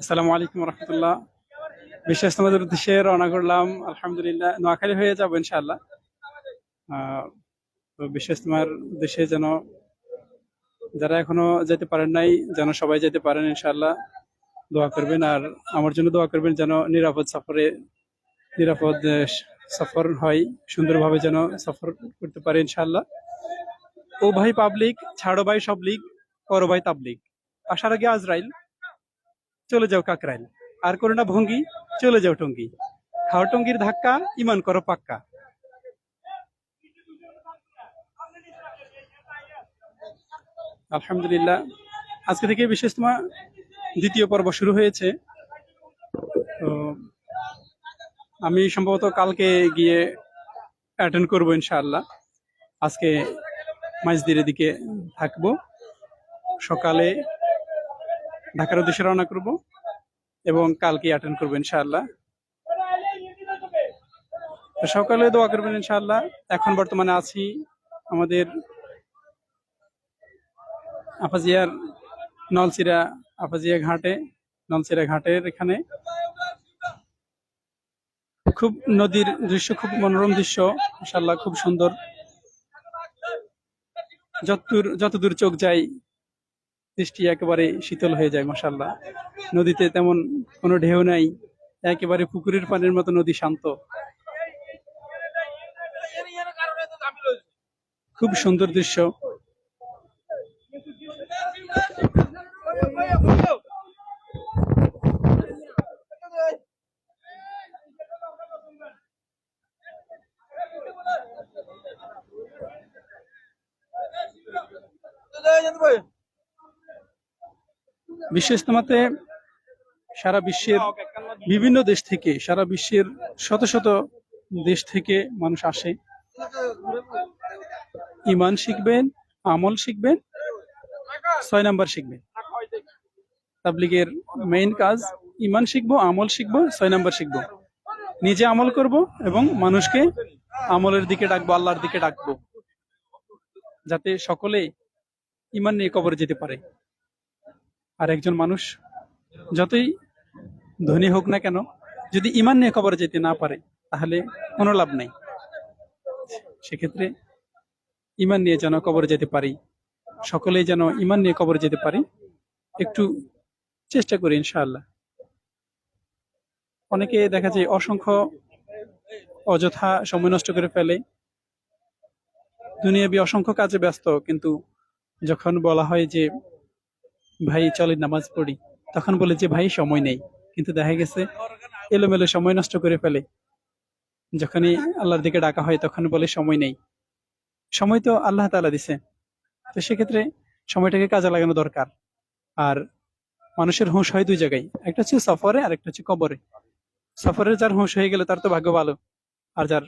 আসসালামু আলাইকুম রহমতুল্লাহ। বিশেষ তোমাদের উদ্দেশ্যে রওনা করলাম আলহামদুলিল্লাহ। নোয়াখালী হয়ে যাব ইনশাআল্লাহ। আহ, তো বিশেষ তোমার উদ্দেশ্যে যেন যারা এখনও যেতে পারেন নাই যেন সবাই যেতে পারেন ইনশাআল্লাহ। দোয়া করবেন আর আমার জন্য দোয়া করবেন যেন নিরাপদ সফরে নিরাপদ সফর হয় সুন্দরভাবে যেন সফর করতে পারে ইনশাআল্লাহ। ও ভাই পাবলিক ছাড়ো ভাই সব লিগ করো ভাই তাবলিক আসার আগে আজরাইল। চলে যাও কাকরাইল। আর করো না ভঙ্গি, চলে যাও টঙ্গি। খাও টঙ্গির ধাক্কা, ইমান করো পাক্কা। আলহামদুলিল্লাহ। আজকে থেকে বিশেষ তোমার দ্বিতীয় পর্ব শুরু হয়েছে। তো আমি সম্ভবত কালকে গিয়ে অ্যাটেন্ড করব ইনশাআল্লাহ। আজকে মাঝদিনের দিকে থাকব। সকালে ঢাকার উদ্দেশ্যে রওনা করব এবং কালকে অ্যাটেন্ড করব ইনশাআল্লাহ। সকালে দোয়া করবেন ইনশাআল্লাহ। এখন বর্তমানে আছি আমাদের আফাজিয়ার নলসিরা আফাজিয়া ঘাটে, নলসিরা ঘাটের এখানে। খুব নদীর দৃশ্য, খুব মনোরম দৃশ্য, ইনশাআল্লাহ খুব সুন্দর। যতদূর যতদূর চোখ যায় দৃষ্টি একেবারে শীতল হয়ে যায় মাসাল্লাহ নদীতে তেমন কোনো ঢেউ নাই, একেবারে পুকুরের পানির মতো নদী শান্ত। খুব সুন্দর দৃশ্য। বিশ্ব সারা বিশ্বের বিভিন্ন দেশ থেকে, সারা বিশ্বের শত শত দেশ থেকে মানুষ আসে। ইমান শিখবেন, আমল শিখবেন, ছয় নাম্বার শিখবেন। তাবলিগের মেইন কাজ, ইমান শিখব, আমল শিখব, ছয় নাম্বার শিখব। নিজে আমল করব এবং মানুষকে আমলের দিকে ডাকবো, আল্লাহর দিকে ডাকবো। যাতে সকলে ইমান নিয়ে কবরে যেতে পারে। আর একজন মানুষ যতই ধনী হোক না কেন, যদি ইমান নিয়ে কবরে যেতে না পারে, তাহলে কোনো লাভ নাই। সেক্ষেত্রে ইমান নিয়ে যেন কবরে যেতে পারি, সকলেই যেন ইমান নিয়ে কবরে যেতে পারি, একটু চেষ্টা করি ইনশাআল্লাহ। অনেকে দেখা যায় অসংখ্য অযথা সময় নষ্ট করে ফেলে, দুনিয়াবি অসংখ্য কাজে ব্যস্ত, কিন্তু যখন বলা হয় যে ভাই, চলে নামাজ পড়ি। তখন বলে যে, ভাই, সময় নেই। কিন্তু দেখা গেছে, এলোমেলো সময় নষ্ট করে ফেলে। যখনই আল্লাহর দিকে ডাকা হয়, তখন বলে, সময় নেই। সময় তো আল্লাহ তাআলা দিছে। তো সেক্ষেত্রে সময়টাকে কাজে লাগানো দরকার। আর মানুষের হুঁশ হয় দুই জায়গায়। একটা হচ্ছে সফরে আর একটা হচ্ছে কবরে। সফরে যার হুঁশ হয়ে গেলে তার তো ভাগ্য ভালো। আর যার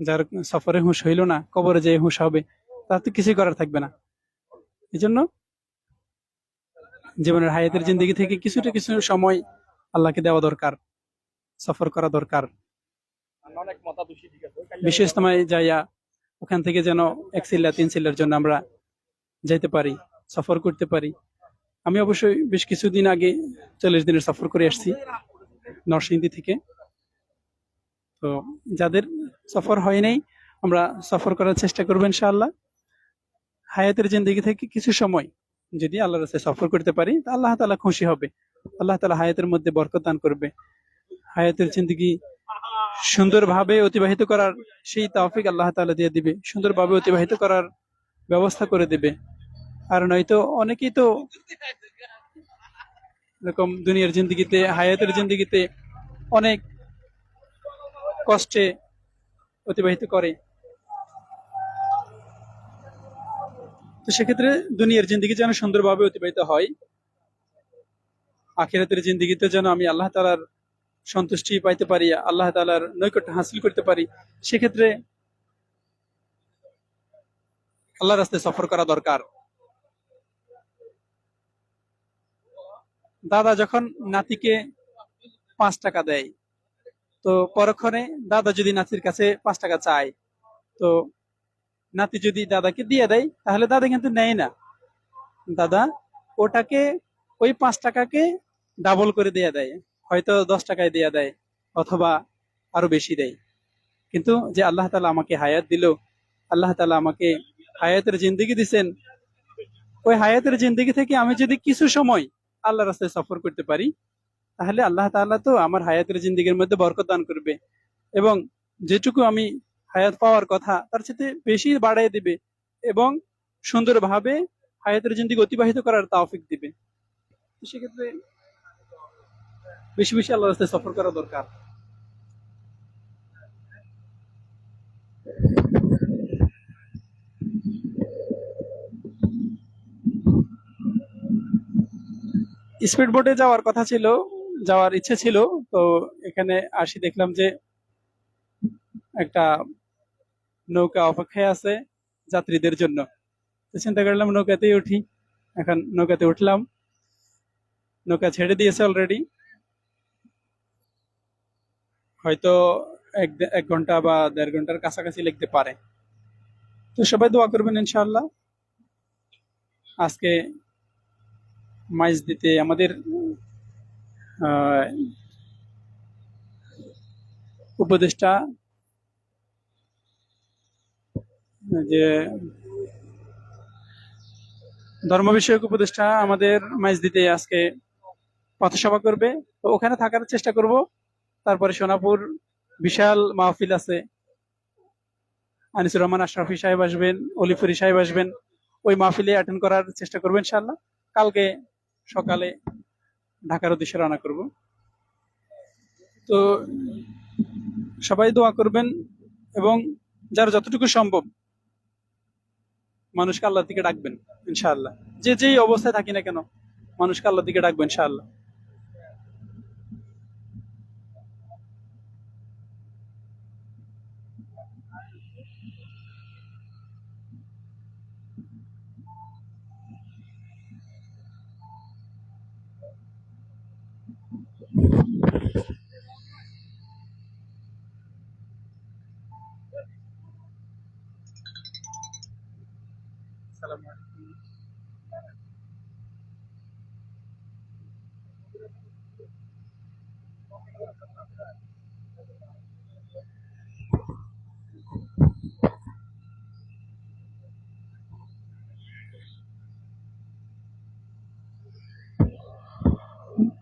যার সফরে হুঁশ হইল না, কবরে যে হুঁশ হবে, তার তো কিছুই করার থাকবে না। এই জন্য জীবনের হায়াতের জিন্দগি থেকে কিছুটা কিছু সময় আল্লাহকে দেওয়া দরকার, সফর করা দরকার। বিশেষ সময় যাইয়া ওখান থেকে যেন এক সিল্লা, তিন সিল্লার জন্য আমরা যাইতে পারি, সফর করতে পারি। আমি অবশ্যই বেশ কিছুদিন আগে চল্লিশ দিনের সফর করে আসছি নরসিংদী থেকে। তো যাদের সফর হয় নাই, আমরা সফর করার চেষ্টা করব ইনশাআল্লাহ। হায়াতের জিন্দগি থেকে কিছু সময় যদি আল্লাহ রাস্তায় সফর করতে পারি, তা আল্লাহ তালা খুশি হবে। আল্লাহ তালা হায়াতের মধ্যে বরকত দান করবে। হায়াতের জিন্দগি সুন্দরভাবে অতিবাহিত করার সেই তাওফিক আল্লাহ তালা দিয়ে দিবে। সুন্দরভাবে অতিবাহিত করার ব্যবস্থা করে দিবে। আর নয়তো অনেকেই তো এরকম দুনিয়ার জিন্দগিতে, হায়াতের জিন্দগিতে অনেক কষ্টে অতিবাহিত করে। তো সেক্ষেত্রে দুনিয়ার জিন্দগি যেন সুন্দরভাবে অতিবাহিত হয়, আখেরাতের জিন্দগিতে যেন আমি আল্লাহ তালার সন্তুষ্টি পাইতে পারি, আল্লাহ তালার নৈকট্য হাসিল করতে পারি, সেক্ষেত্রে আল্লাহ রাস্তায় সফর করা দরকার। দাদা যখন নাতিকে পাঁচ টাকা দেয়, তো পরক্ষণে দাদা যদি নাতির কাছে পাঁচ টাকা চায়, তো নাতি যদি দাদাকে দিয়ে দেয়, তাহলে দাদা কিন্তু নেয় না। দাদা, ওটাকে ওই পাঁচ টাকাকে ডাবল করে দেয়া দেয়। হয়তো দশ টাকায় দেয়া দেয় অথবা আরও বেশি দেয়। কিন্তু যে আল্লাহ তালা আমাকে হায়াত দিল, আল্লাহ তালা আমাকে হায়াতের জিন্দিগি দিছেন, ওই হায়াতের জিন্দিগি থেকে আমি যদি কিছু সময় আল্লাহ রাস্তায় সফর করতে পারি, তাহলে আল্লাহ তাআলা তো আমার হায়াতের জিন্দিগির মধ্যে বরকত দান করবে। এবং যেটুকু আমি হায়াত পাওয়ার কথা, তার সাথে বেশি বাড়াই দিবে এবং সুন্দরভাবে হায়াতের জিন্দিগি অতিবাহিত করার তাওফিক দিবে। সেক্ষেত্রে বেশি বেশি আল্লাহ রাস্তায় সফর করা দরকার। স্পিড বোটে যাওয়ার কথা ছিল, যাওয়ার ইচ্ছে ছিল, তো এখানে আসি দেখলাম যে একটা নৌকা অপেক্ষায় আছে যাত্রীদের জন্য। তো চিন্তা করলাম, নৌকাতেই উঠি। এখন নৌকাতে উঠলাম। নৌকা ছেড়ে দিয়েছে অলরেডি হয়তো এক এক ঘণ্টা বা দেড় ঘণ্টার কাছাকাছি লিখতে পারে। তো সবাই দোয়া করবেন ইনশাআল্লাহ। আজকে মাইজ দিতে আমাদের উপদেষ্টা যে ধর্ম বিষয়ক উপদেষ্টা আমাদের মাইজ দিতে আজকে পথসভা করবে। তো ওখানে থাকার চেষ্টা করব। তারপরে সোনাপুর বিশাল মাহফিল আছে। আনিসুর রহমান আশরাফি সাহেব আসবেন অলিফুরি সাহেব আসবেন। ওই মাহফিলে অ্যাটেন্ড করার চেষ্টা করব ইনশাল্লাহ কালকে সকালে ঢাকার উদ্দেশ্যে রওনা করব। তো সবাই দোয়া করবেন এবং যার যতটুকু সম্ভব মানুষকে আল্লাহ দিকে ডাকবেন, ইনশাআল্লাহ। যে যেই অবস্থায় থাকি না কেন, মানুষকে আল্লাহ দিকে ডাকবেন, ইনশাআল্লাহ। আসসালামু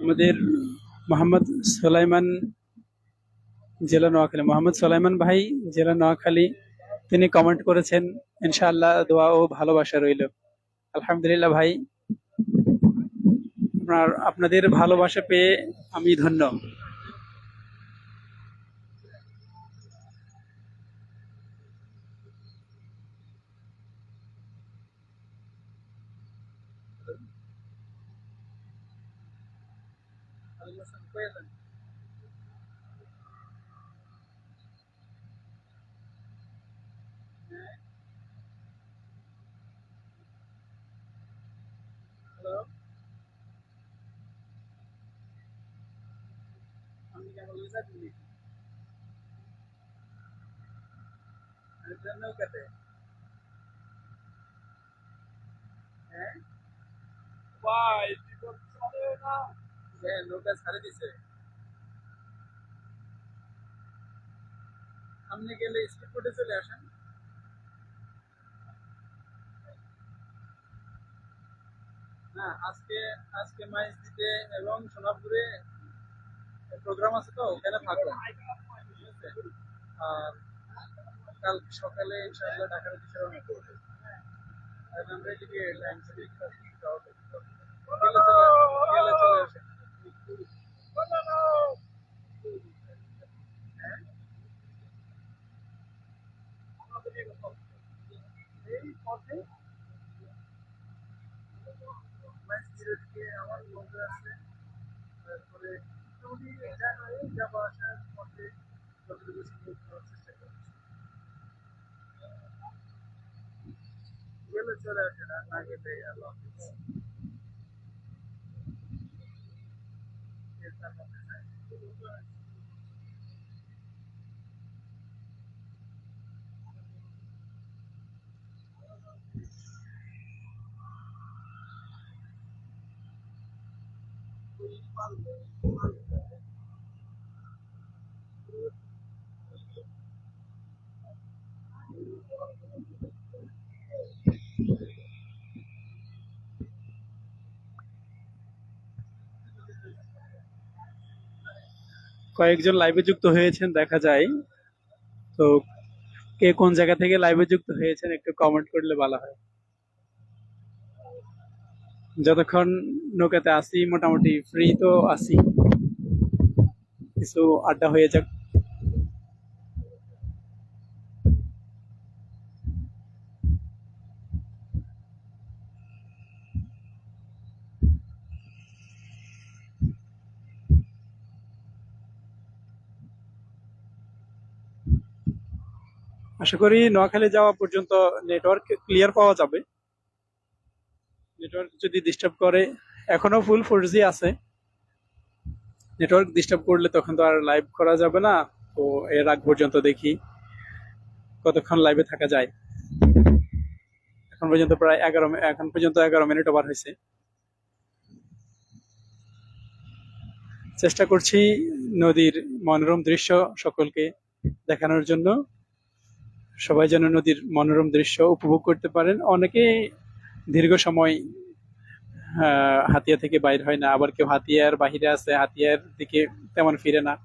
আমাদের মোহাম্মদ সোলাইমান জেলা নোয়াখালী। মোহাম্মদ সোলাইমান ভাই জেলা নোয়াখালী, তিনি কমেন্ট করেছেন, ইনশাআল্লাহ দোয়া ও ভালোবাসা রইল। আলহামদুলিল্লাহ ভাই, আপনার, আপনাদের ভালোবাসা পেয়ে আমি ধন্য। আমি নৌকাতে হ্যাঁ ভাই বিপদ চলে না হ্যাঁ আপনি গেলে স্পিড চলে আসেন। না, আজকে আজকে মাইজ দিতে এবং সোনাপুরে প্রোগ্রাম আছে তো, ওখানে থাকো ঠিক আছে? আর কাল সকালে ইনশাআল্লাহ ঢাকার রওনা করব। আমরা এদিকে টাইম চলে আসেন। চলে আসে না না গেলে আল্লাহ হাফেজ। কয়েকজন লাইভে যুক্ত হয়েছেন, দেখা যায়। তো কে কোন জায়গা থেকে লাইভে যুক্ত হয়েছেন, একটু কমেন্ট করলে ভালো হয়। যতক্ষণ নৌকাতে আসি মোটামুটি ফ্রি তো আসি কিছু আড্ডা হয়ে যাক। আশা করি নোয়াখালী যাওয়া পর্যন্ত নেটওয়ার্ক ক্লিয়ার পাওয়া যাবে। নেটওয়ার্ক যদি ডিস্টার্ব করে, এখনও ফুল ফোর আছে। নেটওয়ার্ক ডিস্টার্ব করলে তখন তো আর লাইভ করা যাবে না। তো এর আগ পর্যন্ত দেখি কতক্ষণ লাইভে থাকা যায়। এখন পর্যন্ত প্রায় এগারো এখন পর্যন্ত এগারো মিনিট ওভার হয়েছে। চেষ্টা করছি নদীর মনোরম দৃশ্য সকলকে দেখানোর জন্য। সবাই যেন নদীর মনোরম দৃশ্য উপভোগ করতে পারেন। অনেকে দীর্ঘ সময় হাতিয়া থেকে বাইর হয় না। আবার কেউ হাতিয়ার বাহিরে আছে, হাতিয়ার দিকে তেমন ফিরে না।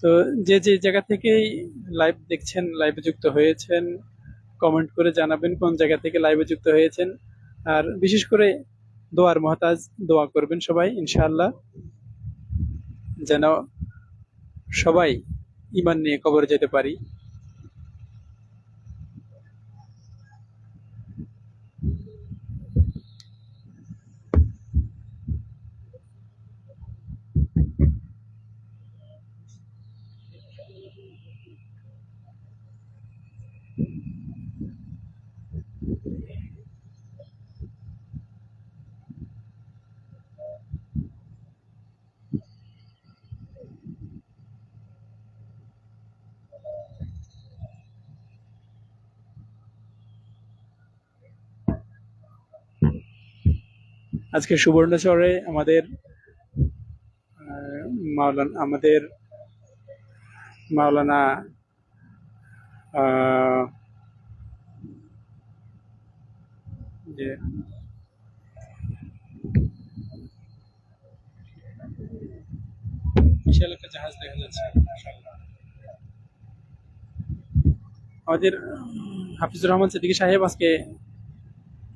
তো যে যে জায়গা থেকেই লাইভ দেখছেন লাইভে যুক্ত হয়েছেন কমেন্ট করে জানাবেন কোন জায়গা থেকে লাইভে যুক্ত হয়েছেন। আর বিশেষ করে দোয়ার মহতাজ, দোয়া করবেন সবাই, ইনশাআল্লাহ। যেন সবাই ইমান নিয়ে কবরে যেতে পারি। আজকে সুবর্ণচরে আমাদের মাওলানা আমাদের মাওলানা যে বিশাল একটা জাহাজ দেখা যাচ্ছে আমাদের হাফিজুর রহমান সিদ্দিকী সাহেব আজকে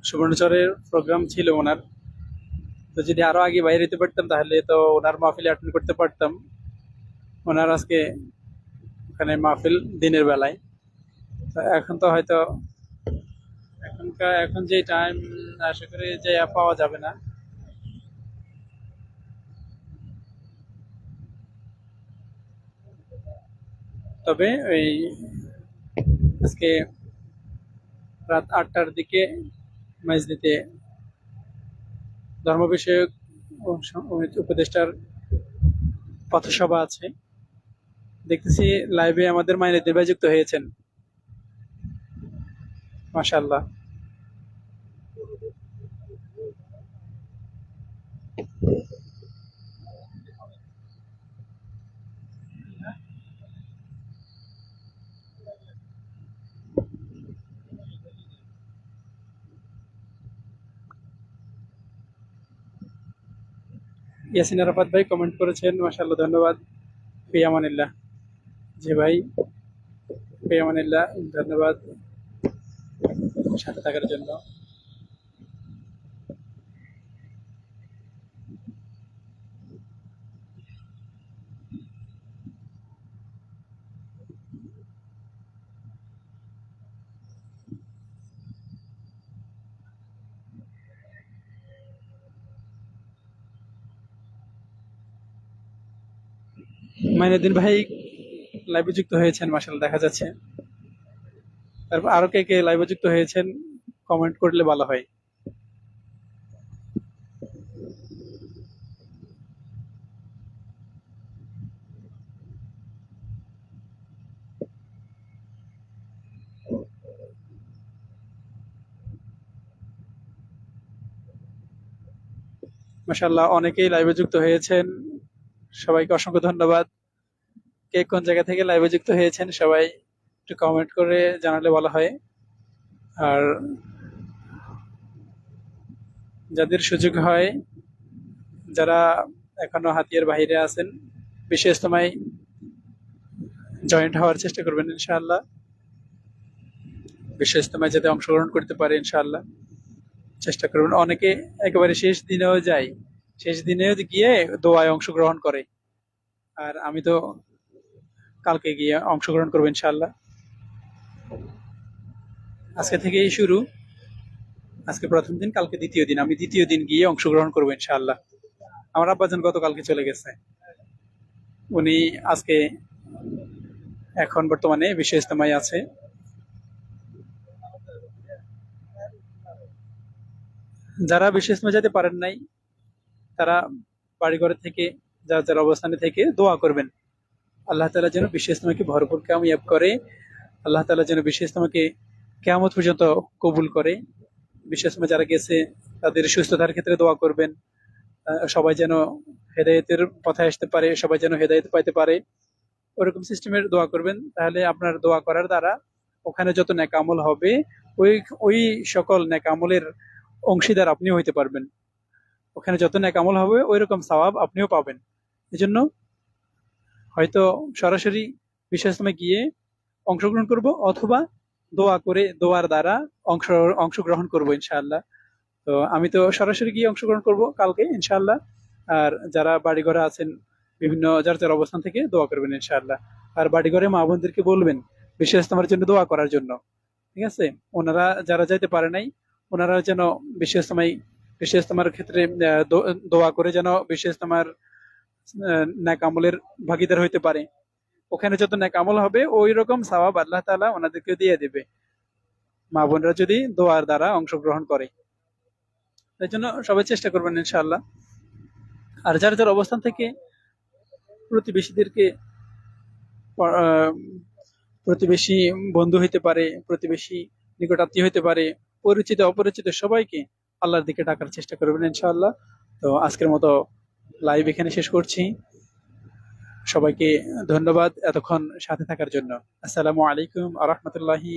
সুবর্ণচরের প্রোগ্রাম ছিল ওনার। তো যদি আরও আগে বাইরে যেতে পারতাম, তাহলে তো ওনার মাহফিলে অ্যাটেন্ড করতে পারতাম। ওনার আজকে ওখানে মাহফিল দিনের বেলায়। তো এখন তো হয়তো এখনকার, এখন যে টাইম আশা করি যে পাওয়া যাবে না। তবে ওই আজকে রাত আটটার দিকে মসজিদে ধর্ম বিষয়ক উপদেষ্টার পথসভা আছে। দেখতেছি লাইভে আমাদের মাইনে দেবাই হয়েছেন হয়েছেন। মাশাল্লাহ ইয়াসিন আরাফাত ভাই কমেন্ট করেছেন মাসাল ধন্যবাদ। পিয়ামানিল্লাহ। জি ভাই, পিয়ামানিল্লাহ, ধন্যবাদ। সাথে থাকার জন্য। মাইনুদ্দিন ভাই লাইভে যুক্ত হয়েছেন মাশাল্লাহ দেখা যাচ্ছে। তারপর আরও কে কে লাইভে যুক্ত হয়েছেন কমেন্ট করলে ভালো হয়। মাসাল্লাহ অনেকেই লাইভে যুক্ত হয়েছেন। সবাইকে অসংখ্য ধন্যবাদ। কে কোন জায়গা থেকে লাইভে যুক্ত হয়েছেন সবাই একটু কমেন্ট করে জানালে বলা হয়। আর যাদের সুযোগ হয়, যারা এখনও হাতিয়ার বাইরে আছেন, বিশেষ তোমায় জয়েন্ট হওয়ার চেষ্টা করবেন ইনশাআল্লাহ। বিশেষ তোমায় যাতে অংশগ্রহণ করতে পারে ইনশাআল্লাহ। চেষ্টা করবেন। অনেকে একেবারে শেষ দিনেও যায়। শেষ দিনেও গিয়ে দোয়ায় অংশগ্রহণ করে। আর আমি তো কালকে গিয়ে অংশগ্রহণ করব ইনশাআল্লাহ। আজকে থেকেই শুরু। আজকে প্রথম দিন, কালকে দ্বিতীয় দিন। আমি দ্বিতীয় দিন গিয়ে অংশগ্রহণ করব ইনশাআল্লাহ। আমার আব্বাজান গতকালকে চলে গেছে। উনি আজকে এখন বর্তমানে বিশ্ব ইস্তেমায় আছে। যারা বিশ্ব ইস্তেমায় যেতে পারেন নাই, তারা বাড়িঘর থেকে, যার যার অবস্থানে থেকে দোয়া করবেন। আল্লাহ তালা যেন বিশেষ ইস্তেমাকে ভরপুর কামিয়াব করে। আল্লাহ তালা যেন বিশ্ব ইস্তেমাকে কেয়ামত পর্যন্ত কবুল করে। বিশ্ব ইস্তেমা যারা গেছে, তাদের সুস্থতার ক্ষেত্রে দোয়া করবেন। সবাই যেন হেদায়েতের পথে আসতে পারে, সবাই যেন হেদায়েত পাইতে পারে। ওরকম সিস্টেমের দোয়া করবেন, তাহলে আপনার দোয়া করার দ্বারা ওখানে যত নেকামল হবে, ওই ওই সকল নেকামলের অংশীদার আপনিও হইতে পারবেন। ওখানে যত নেকামল হবে ওই রকম সওয়াব আপনিও পাবেন। এজন্য হয়তো সরাসরি বিশেষ সময় গিয়ে অংশগ্রহণ করব অথবা দোয়া করে দোয়ার দ্বারা অংশ, অংশগ্রহণ করব ইনশাআল্লাহ। তো আমি তো সরাসরি গিয়ে অংশগ্রহণ করব কালকে ইনশাআল্লাহ। আর যারা বাড়িঘরে আছেন, বিভিন্ন যার যার অবস্থান থেকে দোয়া করবেন ইনশাআল্লাহ। আর বাড়িঘরে মা বোনদেরকে বলবেন বিশেষ তোমার জন্য দোয়া করার জন্য। ঠিক আছে? ওনারা যারা যাইতে পারে নাই, ওনারা যেন সময় বিশেষ তোমার ক্ষেত্রে দোয়া করে যেন বিশেষ তোমার ন্যাক আমলের ভাগিদার হইতে পারে। ওখানে যত ন্যাক আমল হবে, ওই রকম সওয়াব আল্লাহ তাআলা ওনাদেরকে দিয়ে দেবে। মা বোনরা যদি দোয়ার দ্বারা অংশগ্রহণ করে। তাই জন্য সবাই চেষ্টা করবেন ইনশাআল্লাহ। আর যার যার অবস্থান থেকে প্রতিবেশীদেরকে প্রতিবেশী বন্ধু হইতে পারে, প্রতিবেশী নিকট আত্মীয় হইতে পারে, পরিচিত, অপরিচিত সবাইকে আল্লাহর দিকে ডাকার চেষ্টা করবেন ইনশাআল্লাহ। তো আজকের মতো লাইভ এখানে শেষ করছি। সবাইকে ধন্যবাদ এতক্ষণ সাথে থাকার জন্য। আসসালামু আলাইকুম আ রহমতুল্লাহি